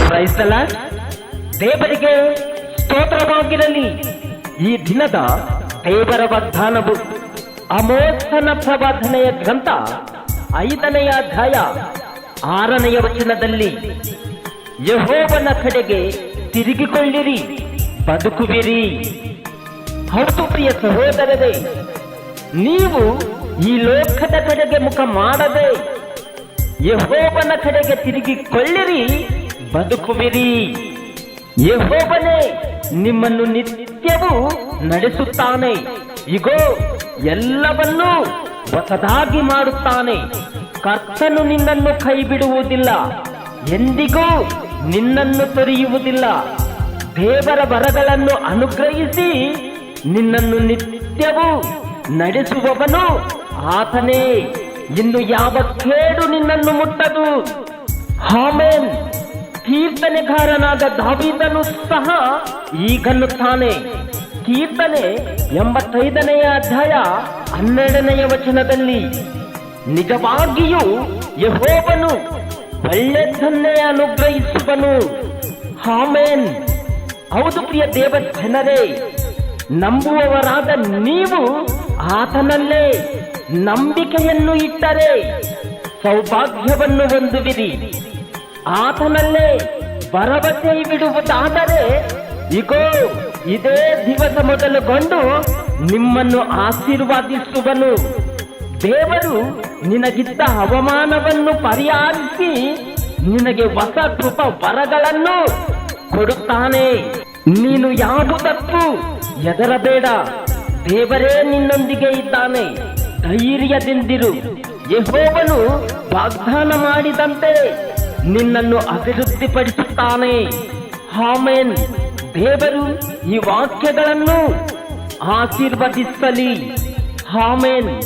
ಕ್ರೈಸ್ತಲ, ದೇವರಿಗೆ ಸ್ತೋತ್ರವಾಗಿರಲಿ ಈ ದಿನದ ದೇವರ ವಾಗ್ದಾನವು. ಅಮೋಘನ ಪ್ರವಾದನೆಯ ಗ್ರಂಥ ಐದನೆಯ ಅಧ್ಯಾಯ ಆರನೆಯ ವಚನದಲ್ಲಿ, ಯಹೋವನ ಕಡೆಗೆ ತಿರುಗಿಕೊಳ್ಳಿರಿ, ಬದುಕುವಿರಿ. ಹೌದು ಪ್ರಿಯ ಸಹೋದರರೇ, ನೀವು ಈ ಲೋಕದ ಕಡೆಗೆ ಮುಖ ಮಾಡದೆ ಯಹೋಬನ ಕಡೆಗೆ ತಿರುಗಿಕೊಳ್ಳಿರಿ, ಬದುಕುವಿರಿ. ಯಹೋಬನೇ ನಿಮ್ಮನ್ನು ನಿತ್ಯವೂ ನಡೆಸುತ್ತಾನೆ. ಇಗೋ, ಎಲ್ಲವನ್ನೂ ಹೊಸದಾಗಿ ಮಾಡುತ್ತಾನೆ. ಕರ್ತನು ನಿನ್ನನ್ನು ಕೈ ಬಿಡುವುದಿಲ್ಲ ಎಂದಿಗೂ ನಿನ್ನನ್ನು ತೊರೆಯುವುದಿಲ್ಲ. ದೇವರ ವರಗಳನ್ನು ಅನುಗ್ರಹಿಸಿ ನಿನ್ನನ್ನು ನಿತ್ಯವೂ ನಡೆಸುವವನು ಆತನೇ, ಇನ್ನು ಯಾವ ಕೇಡು ನಿನ್ನನ್ನು ಮುಟ್ಟದು? ಹಾಮೇನ್, ಕೀರ್ತನೆಗಾರನಾದ ದಾವಿದನು ಸಹ ಈಗನ್ನುತ್ತಾನೆ ಕೀರ್ತನೆ ಎಂಬತ್ತೈದನೆಯ ಅಧ್ಯಾಯ ಹನ್ನೆರಡನೆಯ ವಚನದಲ್ಲಿ, ನಿಜವಾಗಿಯೂ ಯಹೋಬನು ಒಳ್ಳೆದನ್ನೇ ಅನುಗ್ರಹಿಸುವನು. ಹಾಮೇನ್, ಹೌದು ಪ್ರಿಯ ದೇವ ನಂಬುವವರಾದ ನೀವು ಆತನಲ್ಲೇ ನಂಬಿಕೆಯನ್ನು ಇಟ್ಟರೆ ಸೌಭಾಗ್ಯವನ್ನು ಹೊಂದುವಿರಿ. ಆತನಲ್ಲೇ ಭರವಸೆ ಬಿಡುವುದಾದರೆ ಇಗೋ, ಇದೇ ದಿವಸ ಮೊದಲುಗೊಂಡು ನಿಮ್ಮನ್ನು ಆಶೀರ್ವಾದಿಸುವನು. ದೇವರು ನಿನಗಿದ್ದ ಅವಮಾನವನ್ನು ಪರಿಹಾರಿಸಿ ನಿನಗೆ ಹೊಸ ಕೃಪ ವರಗಳನ್ನು ಕೊಡುತ್ತಾನೆ. ನೀನು ಯಾವುದಕ್ಕೂ ಹೆದರಬೇಡ. ದೇವರೇ ನಿನ್ನೊಂದಿಗೆ ಇದ್ದಾನೆ. ಧೈರ್ಯದಿಂದಿರು. ಯಹೋವನು ವಾಗ್ದಾನ ಮಾಡಿದಂತೆ ನಿನ್ನನ್ನು ಅಭಿವೃದ್ಧಿಪಡಿಸುತ್ತಾನೆ. ಹಾಮೇನ್ ದೇವರು ಈ ವಾಕ್ಯಗಳನ್ನು ಆಶೀರ್ವದಿಸಲಿ. ಹಾಮೇನ್